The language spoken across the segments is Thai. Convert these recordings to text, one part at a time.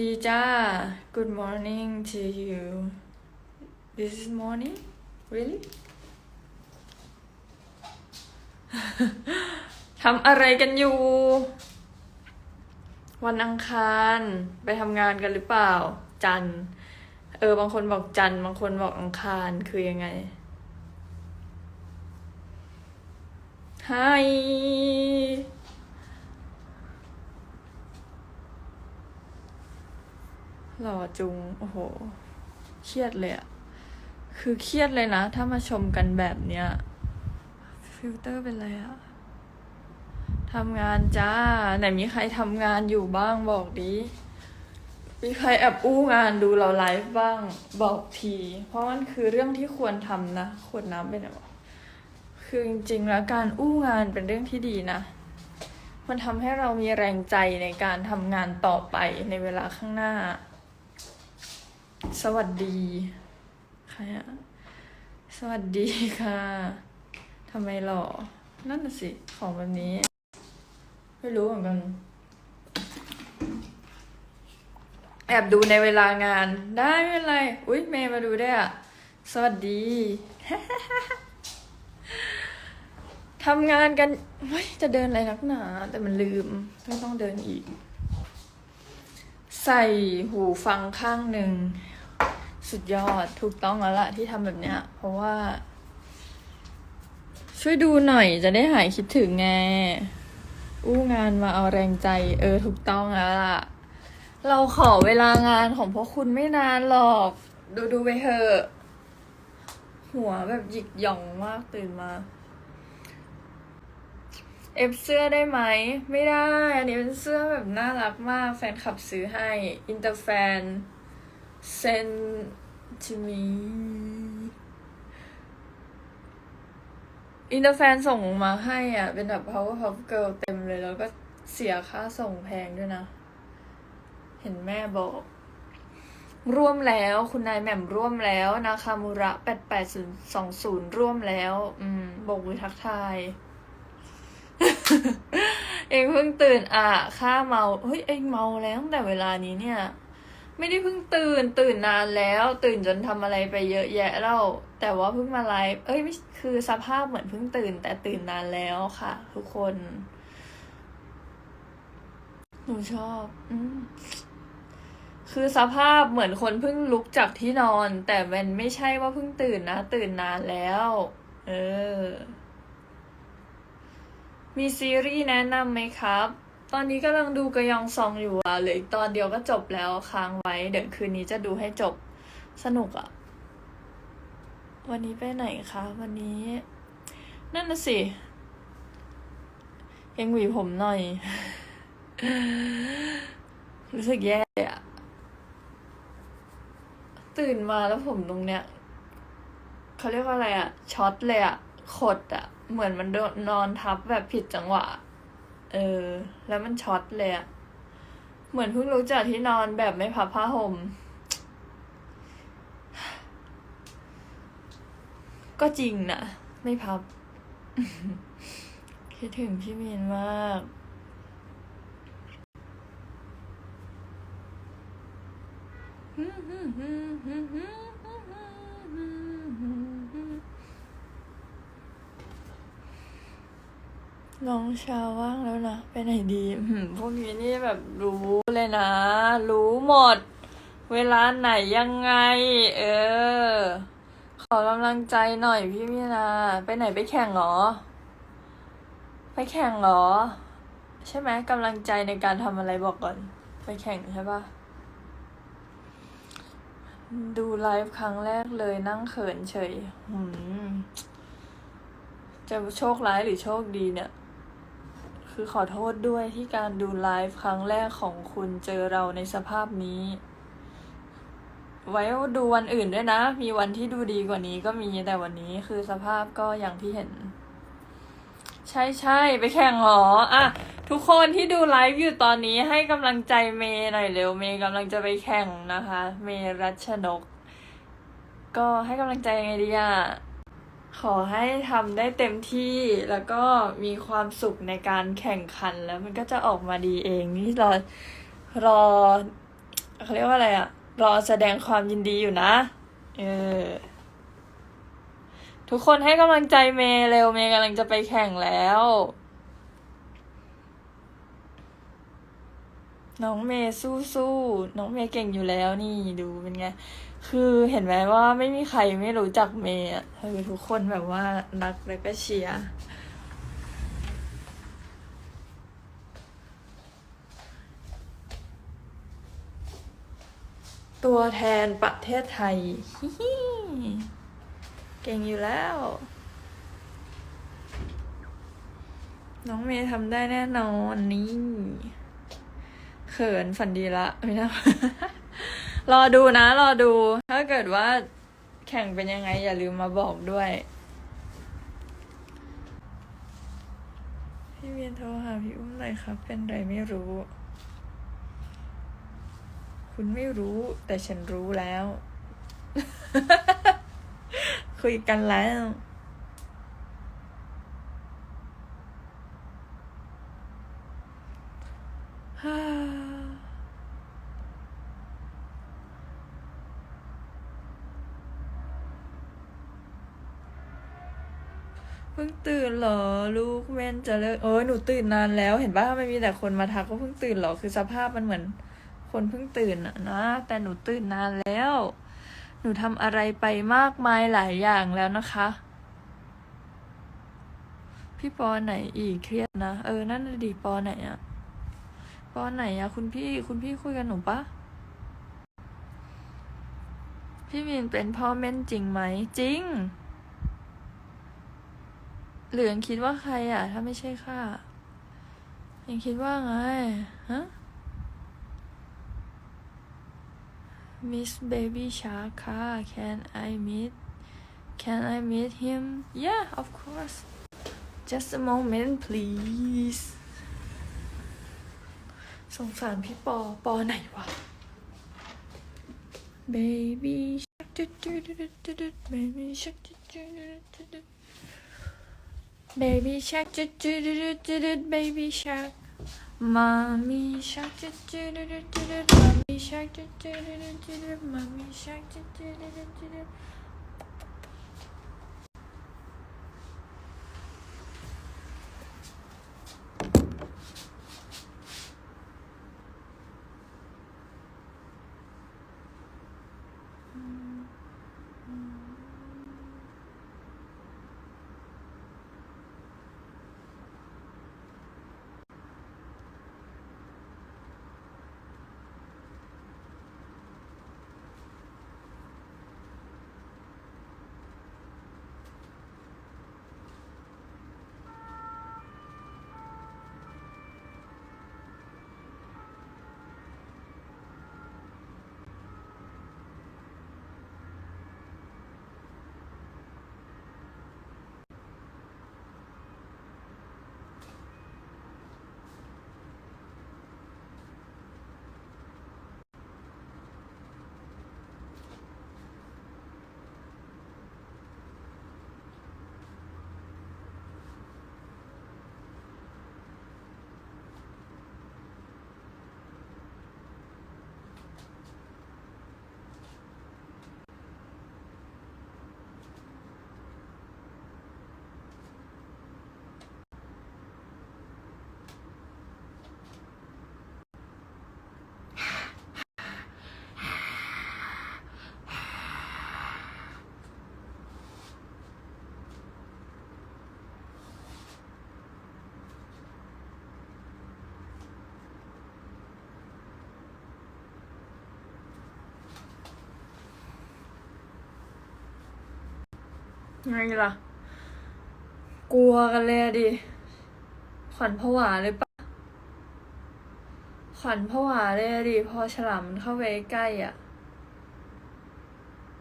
ดีจ้า Good morning to you This is morning really ทำอะไรกันอยู่ วันอังคารไปทำงานกันหรือเปล่า จัน เออ บางคนบอกจัน บางคนบอกอังคารคือยังไง Hi หล่อจุง โอ้โห เครียดเลยอะคือเครียดเลยนะ ถ้ามาชมกันแบบเนี้ย ฟิลเตอร์เป็นไรอะทำงานจ้า ไหนมีใครทำงานอยู่บ้างบอกดิ มีใครแอบอู้งานดูเราไลฟ์บ้างบอกที เพราะมันคือเรื่องที่ควรทำนะขวดน้ำไปไหนวะคือจริงๆแล้วการอู้งานเป็นเรื่องที่ดีนะ มันทำให้เรามีแรงใจในการทำงานต่อไปในเวลาข้างหน้า สวัสดีใครอะสวัสดีค่ะทำไมหล่อ นั่นน่ะสิ ของแบบนี้ ไม่รู้เหมือนกัน แอบดูในเวลางาน ได้ไม่เป็นไร อุ๊ย เมย์มาดูได้อะสวัสดีทำงานกันเฮ้ยจะเดินอะไรนักหนา แต่มันลืมไม่ต้องเดินอีก ใส่หูฟังข้างหนึ่ง สุดยอดถูกต้องแล้วล่ะที่ทำแบบเนี้ย เพราะว่า ช่วยดูหน่อยจะได้หายคิดถึงไง อู้งานมาเอาแรงใจ เออ ถูกต้องแล้วล่ะ เราขอเวลางานของพวกคุณไม่นานหรอก ดูดูไปเถอะหัวแบบหยิกหย่องมากตื่นมา เอฟเสื้อได้ไหม ไม่ได้ อันนี้เป็นเสื้อแบบน่ารักมาก แฟนคลับซื้อให้ อินเตอร์แฟน send to me อินเตอร์แฟนส่งมาให้อะ เป็นแบบ powerpuff girl เต็มเลย แล้วก็เสียค่าส่งแพงด้วยนะ เห็นแม่บอก ร่วมแล้วคุณนายแหม่มร่วมแล้ว นาคามุระแปดแปดศูนย์สองศูนย์ร่วมแล้ว อืมบกมือทักทาย เองเพิ่งตื่นอะ ค่าเมา เฮ้ย เองเมาแล้วตั้งแต่เวลานี้เนี่ย ไม่ได้เพิ่งตื่นตื่นนานแล้ว ตื่นจนทำอะไรไปเยอะแยะแล้วแต่ว่าเพิ่งมาไลฟ์เอ้ยไม่คือสภาพเหมือนเพิ่งตื่น แต่ตื่นนานแล้วค่ะ ทุกคน หนูชอบ อืคือสภาพเหมือนคนเพิ่งลุกจากที่นอน แต่มันไม่ใช่ว่าเพิ่งตื่นนะ ตื่นนานแล้ว เออ มีซีรีส์แนะนำไหมครับ ตอนนี้กำลังดูกระยองซองอยู่อะเหลืออีกตอนเดียวก็จบแล้วค้างไว้ เดี๋ยวคืนนี้จะดูให้จบสนุกอะ วันนี้ไปไหนคะ วันนี้ นั่นน่ะสิเองหวีผมหน่อย รู้สึกแย่อะตื่นมาแล้วผมตรงเนี้ยเขาเรียกว่าอะไรอะช็อตเลยอะขดอะเหมือนมันโดนนอนทับแบบผิดจังหวะ เออ แล้วมันช็อตเลยอะเหมือนเพิ่งรู้จากที่นอนแบบไม่พับผ้าห่ม ก็จริงนะ ไม่พับ คิดถึงพี่มีนมาก น้องชาว่างแล้วนะไปไหนดีพวกนี้นี่แบบรู้เลยนะ รู้หมด เวลาไหนยังไง เออ ขอกำลังใจหน่อยพี่มีนา ไปไหนไปแข่งเหรอ ไปแข่งเหรอ ใช่ไหมกำลังใจในการทำอะไรบอกก่อน ไปแข่งใช่ปะดูไลฟ์ครั้งแรกเลยนั่งเขินเฉยหืมจะโชคร้ายหรือโชคดีเนี่ย คือขอโทษด้วยที่การดูไลฟ์ครั้งแรกของคุณเจอเราในสภาพนี้ ไว้ดูวันอื่นด้วยนะ มีวันที่ดูดีกว่านี้ก็มีแต่วันนี้คือสภาพก็อย่างที่เห็น ใช่ใช่ไปแข่งหรออะทุกคนที่ดูไลฟ์อยู่ตอนนี้ให้กำลังใจเมย์หน่อยเร็วเมย์กำลังจะไปแข่งนะคะ เมย์รัชนก ก็ให้กำลังใจยังไงดีอะ ขอให้ทำได้เต็มที่แล้วก็มีความสุขในการแข่งขันแล้วมันก็จะออกมาดีเองนี่รอรอเขาเรียกว่าอะไรอะรอแสดงความยินดีอยู่นะ เออ ทุกคนให้กำลังใจเมย์เร็วเมย์กำลังจะไปแข่งแล้ว น้องเมย์สู้สู้ๆน้องเมย์เก่งอยู่แล้วนี่ดูเป็นไง คือเห็นไหมว่าไม่มีใครไม่รู้จักเมย์อะคือทุกคนแบบว่ารักและก็เชียร์ตัวแทนประเทศไทย เก่งอยู่แล้ว น้องเมย์ทำได้แน่นอนนี่ เขินฝันดีละไม่น่า รอดูนะ รอดู ถ้าเกิดว่าแข่งเป็นยังไง อย่าลืมมาบอกด้วย พี่เวียนโทรหาพี่อุ้มหน่อยครับ เป็นไรไม่รู้ คุณไม่รู้ แต่ฉันรู้แล้ว คุยกันแล้วฮ่า เพิ่งตื่นเหรอลูกแม่นจะเลิกเออหนูตื่นนานแล้วเห็นป่ะมันมีแต่คนมาทักว่าเพิ่งตื่นเหรอคือสภาพมันเหมือน คนเพิ่งตื่นอะนะ แต่หนูตื่นนานแล้ว หนูทำอะไรไปมากมายหลายอย่างแล้วนะคะ พี่ปอไหนอีกเครียดนะเออนั่นดิปอไหนอะปอไหนอะคุณพี่คุณพี่คุยกันหนูปะพี่มินเป็นพ่อเม่นจริงไหมจริง หลืองคิดว่าใครอะถ้าไม่ใช่ข้ายังคิดว่าไงฮะ Miss Baby Shark ค่ะ Can I meet Can I meet him Yeah of course Just a moment please สงสารพี่ปอ ปอไหนวะ Baby Shark Baby Shark Baby Shark จุดจุดจุดจุดจุด Baby Shark Mommy Shark จุดจุดจุดจุดจุด Mommy Shark จุดจุดจุดจุดจุด Mommy Shark จุดจุดจุ ไงล่ะ กลัวกันเลยดิ ขวัญผวาเลยปะขวัญผวาเลยดิ พอฉลามมันเข้าไปใกล้อะ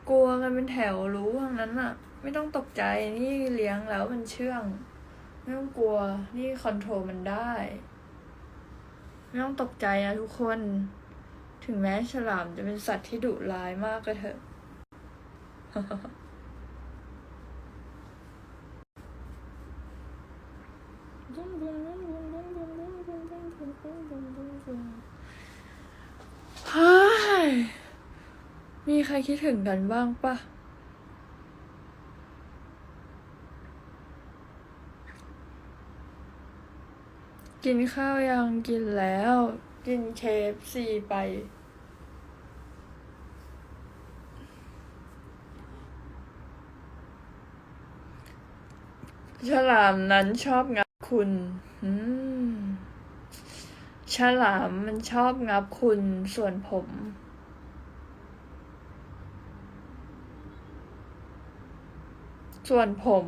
กลัวกันเป็นแถวรู้ทั้งนั้นอะ ไม่ต้องตกใจนี่เลี้ยงแล้วมันเชื่อง ไม่ต้องกลัวนี่คอนโทรลมันได้ ไม่ต้องตกใจนะทุกคน ถึงแม้ฉลามจะเป็นสัตว์ที่ดุร้ายมากก็เถอะ ฮ้ยมีใครคิดถึงกันบ้างปะกินข้าวยังกินแล้ว กินเคฟซีไป ฉลามนั้นชอบงับ คุณ อืม ฉลามมันชอบงับคุณ ส่วนผม ส่วนผม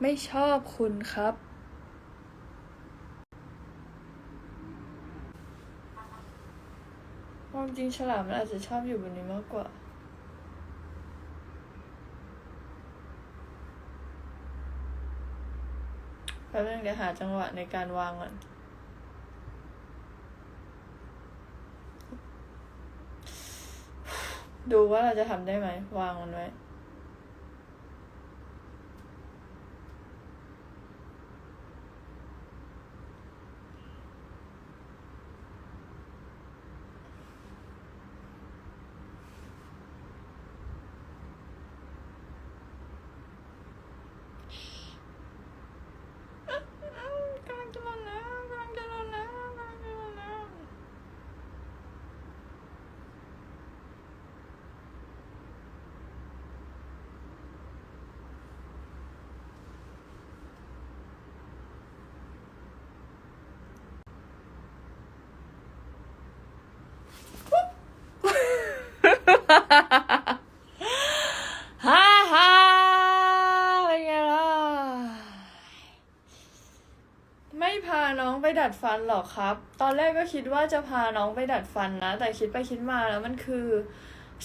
ไม่ชอบคุณครับความจริงฉลามมันอาจจะชอบอยู่บนนี้มากกว่า แป๊บนึงเดี๋ยวหาจังหวะในการวางก่อนดูว่าเราจะทำได้ไหม วางมันไว้ กำลังจะหล่นแล้วกำลังจะหล่นแล้วกำลังจะหล่นแล้ว ฮ่าฮ่าเป็นไงล่ะ ไม่พาน้องไปดัด ฟันหรอกครับ ตอนแรกก็คิดว่าจะพาน้องไปดัดฟันนะ แต่คิดไปคิดมาแล้วมันคือ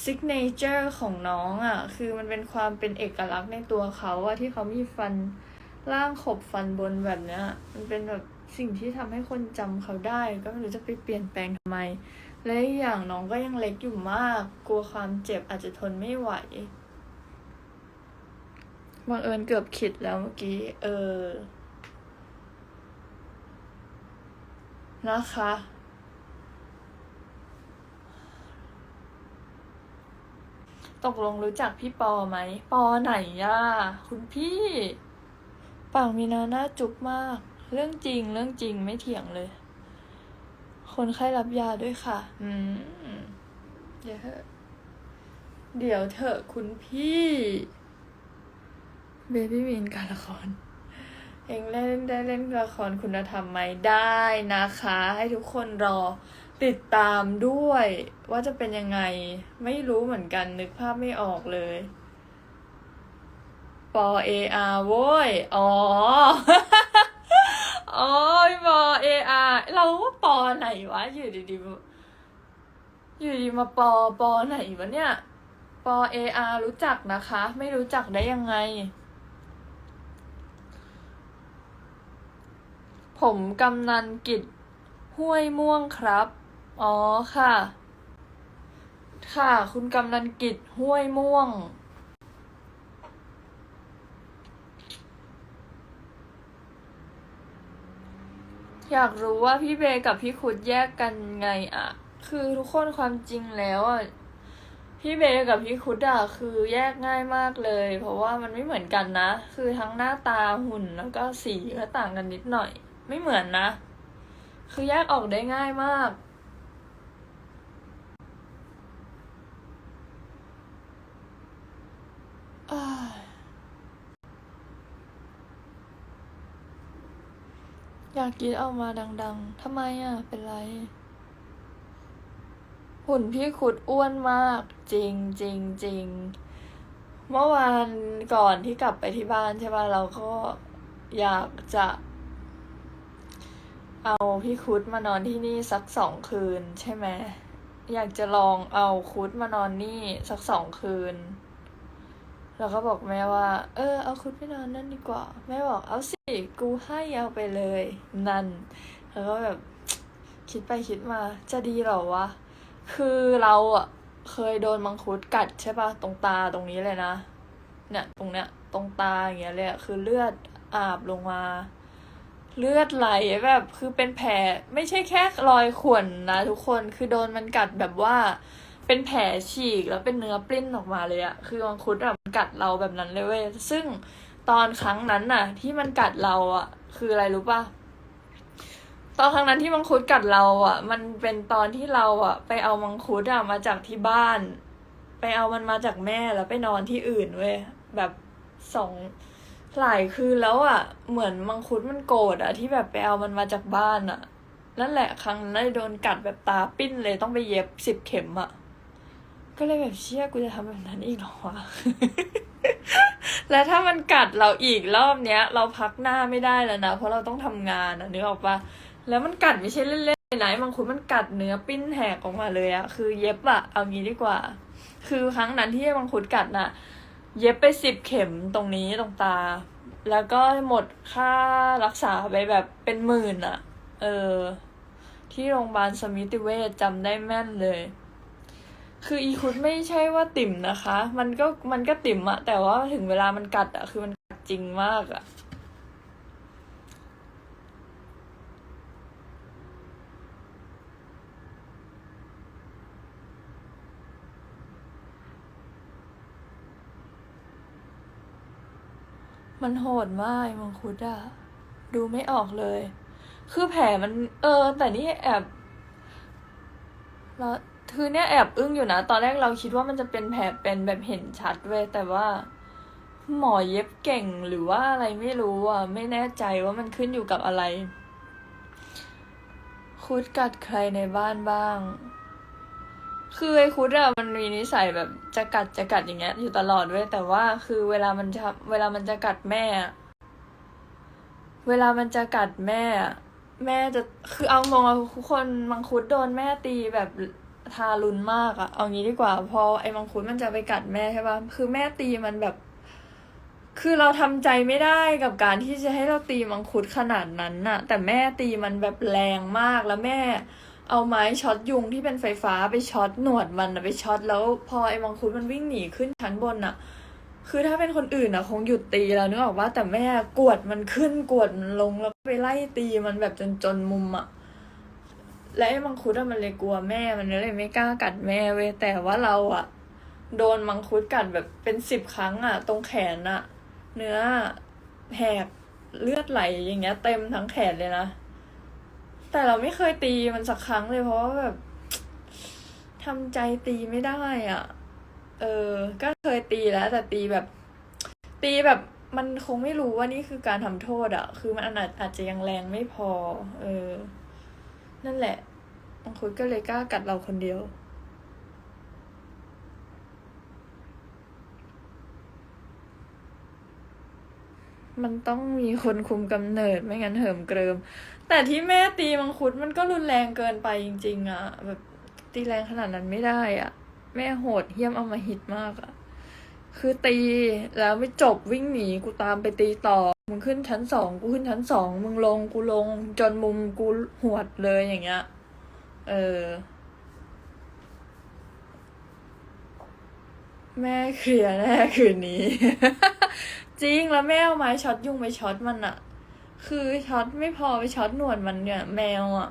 ซิกเนเจอร์ของน้องอะ่ะ คือมันเป็นความเป็นเอกลักษณ์ในตัวเขาอะที่เขามีฟันล่างขบฟันบนแบบเนี้ย มันเป็นแบบสิ่งที่ทำให้คนจำเขาได้ ก็ไม่รู้จะไปเปลี่ยนแปลงทำไม และอีกอย่างน้องก็ยังเล็กอยู่มาก กลัวความเจ็บอาจจะทนไม่ไหวบังเอิญเกือบขิดแล้วเมื่อกี้ เออ นะคะ ตกลงรู้จักพี่ปอไหม ปอไหนย่ะคุณพี่ปากมีนาหน้าจุกมาก เรื่องจริงเรื่องจริงไม่เถียงเลย คนไข้รับยาด้วยค่ะ อืม เดี๋ยวเถอะเดี๋ยวเถอะคุณพี่ เบบี้มีนการละคร เองเล่นได้เล่นละครคุณธรรมไหมได้นะคะ ให้ทุกคนรอติดตามด้วยว่าจะเป็นยังไง ไม่รู้เหมือนกันนึกภาพไม่ออกเลยปอเออาร์โว้ย อ๋อ อ๋อพี่ปอเออาร์เราก็ปอไหนวะ อยู่ดีๆ อยู่ดีมาปอปอไหนวะเนี่ย ปอเออารู้จักนะคะ ไม่รู้จักได้ยังไง ผมกำนันกิจห้วยม่วงครับ อ๋อค่ะ ค่ะ คุณกำนันกิจห้วยม่วง อยากรู้ว่าพี่เบกับพี่คุดแยกกันไงอะคือทุกคนความจริงแล้วอะพี่เบกับพี่คุดอะคือแยกง่ายมากเลย เพราะว่ามันไม่เหมือนกันนะ คือทั้งหน้าตาหุ่นแล้วก็สีก็ต่างกันนิดหน่อย ไม่เหมือนนะ คือแยกออกได้ง่ายมาก อยากกรีดออกมาดังๆทำไมอะ เป็นไร หุ่นพี่ขุดอ้วนมาก จริงจริงจริงเมื่อวานก่อนที่กลับไปที่บ้านใช่ป่ะเราก็อยากจะ เอาพี่คุดมานอนที่นี่สักสองคืน ใช่ไหมอยากจะลองเอาคุดมานอนนี่สักสองคืน แล้วก็บอกแม่ว่า เออ เอาคุดไปนอนนั่นดีกว่า แม่บอกเอาสิ กูให้เอาไปเลย นั่น แล้วก็แบบคิดไปคิดมาจะดีหรอวะ คือเราอะเคยโดนมังคุดกัดใช่ปะตรงตาตรงนี้เลยนะ เนี่ย ตรงเนี้ย ตรงตาอย่างเงี้ยเลยคือเลือดอาบลงมา เลือดไหลแบบคือเป็นแผลไม่ใช่แค่รอยข่วนนะทุกคนคือโดนมันกัดแบบว่าเป็นแผลฉีกแล้วเป็นเนื้อปลิ้นออกมาเลยอะคือมังคุดอะมันกัดเราแบบนั้นเลยเว้ยซึ่งตอนครั้งนั้นน่ะ ที่มันกัดเราอะคืออะไรรู้ปะตอนครั้งนั้นที่มังคุดกัดเราอะมันเป็นตอนที่เราอะไปเอามังคุดอะมาจากที่บ้าน ไปเอามันมาจากแม่แล้วไปนอนที่อื่นเว้ยแบบสอง หลายคืนแล้วอะเหมือนมังคุดมันโกรธอะที่แบบไปเอามันมาจากบ้านอะนั่นแหละครั้งนั้นเลยโดนกัดแบบตาปิ้นเลยต้องไปเย็บสิบเข็มอะก็เลยแบบเชี่ยกูจะทำแบบนั้นอีกหรอวะ แล้วถ้ามันกัดเราอีกรอบเนี้ย เราพักหน้าไม่ได้แล้วนะ เพราะเราต้องทำงานอะนึกออกปะแล้วมันกัดไม่ใช่เล่นๆเลยนะมังคุดมันกัดเนื้อปิ้นแหกออกมาเลยอะคือเย็บอะเอางี้ดีกว่า คือครั้งนั้นที่มังคุดกัดน่ะ เย็บไปสิบเข็มตรงนี้ตรงตา แล้วก็หมดค่ารักษาไปแบบเป็นหมื่นอะเออ ที่โรงพยาบาลสมิติเวชจำได้แม่นเลย คืออีคุดไม่ใช่ว่าติ่มนะคะ มันก็มันก็ติ่มอะแต่ว่าถึงเวลามันกัดอะคือมันกัดจริงมากอะ มันโหดมากมังคุดอะดูไม่ออกเลย คือแผลมัน เออ แต่นี่แอบแล้วคือเนี่ยแอบอึ้งอยู่นะ ตอนแรกเราคิดว่ามันจะเป็นแผลเป็นแบบเห็นชัดเว้ยแต่ว่า หมอเย็บเก่งหรือว่าอะไรไม่รู้อะ ไม่แน่ใจว่ามันขึ้นอยู่กับอะไร คุดกัดใครในบ้านบ้าง คือไอ้คุดอะมันมีนิสัยแบบจะกัดจะกัดอย่างเงี้ย อยู่ตลอดเว้ยแต่ว่าคือเวลามันจะเวลามันจะกัดแม่ เวลามันจะกัดแม่ แม่จะคือเอาตรงอะทุกคนมังคุดโดนแม่ตีแบบทารุณมากอะเอางี้ดีกว่า พอไอ้มังคุดมันจะไปกัดแม่ใช่ปะคือแม่ตีมันแบบ คือเราทำใจไม่ได้กับการที่จะให้เราตีมังคุดขนาดนั้นน่ะ แต่แม่ตีมันแบบแรงมากแล้วแม่ เอาไม้ช็อตยุงที่เป็นไฟฟ้าไปช็อตหนวดมันน่ะไปช็อตแล้วพอไอ้มังคุดมันวิ่งหนีขึ้นชั้นบนน่ะคือถ้าเป็นคนอื่นน่ะคงหยุดตีแล้วนึกออกว่าแต่แม่กวดมันขึ้นกวดมันลงแล้วไปไล่ตีมันแบบจนจนมุมอะและไอ้มังคุดอะมันเลยกลัวแม่มันเลยไม่กล้ากัดแม่เว้ยแต่ว่าเราอะโดนมังคุดกัดแบบเป็นสิบครั้งอะตรงแขนอะเนื้อแหกเลือดไหลอย่างเงี้ยเต็มทั้งแขนเลยนะ แต่เราไม่เคยตีมันสักครั้งเลยเพราะว่าแบบทำใจตีไม่ได้อะ เออ ก็เคยตีแล้ว แต่ตีแบบ ตีแบบมันคงไม่รู้ว่านี่คือการทำโทษอะ คือมันอาจอาจจะยังแรงไม่พอ เออ นั่นแหละมังคุดก็เลยกล้ากัดเราคนเดียวมันต้องมีคนคุมกำเนิดไม่งั้นเหิมเกริม แต่ที่แม่ตีมังคุดมันก็รุนแรงเกินไปจริง ๆอะแบบตีแรงขนาดนั้นไม่ได้อะแม่โหดเหี้ยมเอามาหิดมากอะคือตีแล้วไม่จบวิ่งหนีกูตามไปตีต่อ มึงขึ้นชั้นสองกูขึ้นชั้นสองมึงลงกูลง จนมุมกูหวดเลยอย่างเงี้ย เออ แม่เคลียร์แน่คืนนี้ จริงแล้วแม่เอาไม้ช็อตยุ่งไปช็อตมันอะ คือช็อตไม่พอไปช็อตหนวดมันเนี่ย แมวอะ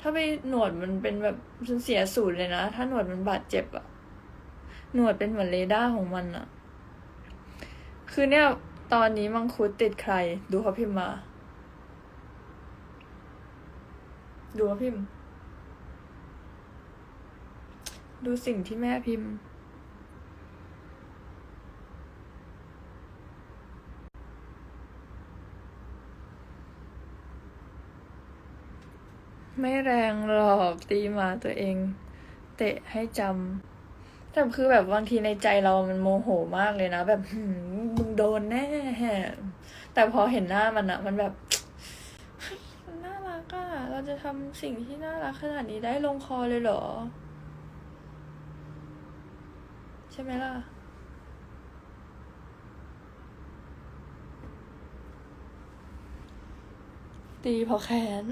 ถ้าไปหนวดมันเป็นแบบมันเสียสูตรเลยนะ ถ้าหนวดมันบาดเจ็บอะหนวดเป็นเหมือนเรดาร์ของมันอะคือเนี่ย ตอนนี้มังคุดติดใคร ดูเขาพิมพ์มา ดูเขาพิมพ์ ดูสิ่งที่แม่พิมพ์ ไม่แรงหรอกตีมาตัวเอง เตะให้จำแต่คือแบบบางทีในใจเรามันโมโหมากเลยนะ แบบมึงโดนแน่แต่พอเห็นหน้ามันอะมันแบบนน่ารักอะเราจะทำสิ่งที่น่ารักขนาดนี้ได้ลงคอเลยเหรอ ใช่ไหมล่ะตีเพราะแค้น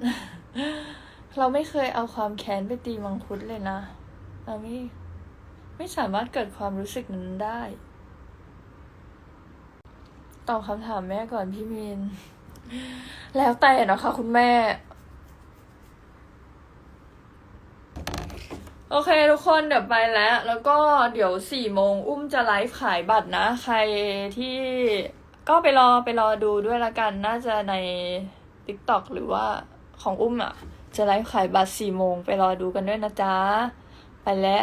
เราไม่เคยเอาความแค้นไปตีมังคุดเลยนะ เราไม่ ไม่สามารถเกิดความรู้สึกนั้นได้ ตอบคำถามแม่ก่อนพี่มีน แล้วแต่นะคะคุณแม่ โอเคทุกคนเดี๋ยวไปแล้ว แล้วก็เดี๋ยวสี่โมงอุ้มจะไลฟ์ขายบัตรนะ ใครที่ก็ไปรอไปรอดูด้วยละกัน น่าจะใน t ิ k t o k หรือว่าของอุ้มอะ่ะ จะไลฟ์ขายบัตรสี่โมงไปรอดูกันด้วยนะจ๊ะ ไปแล้ว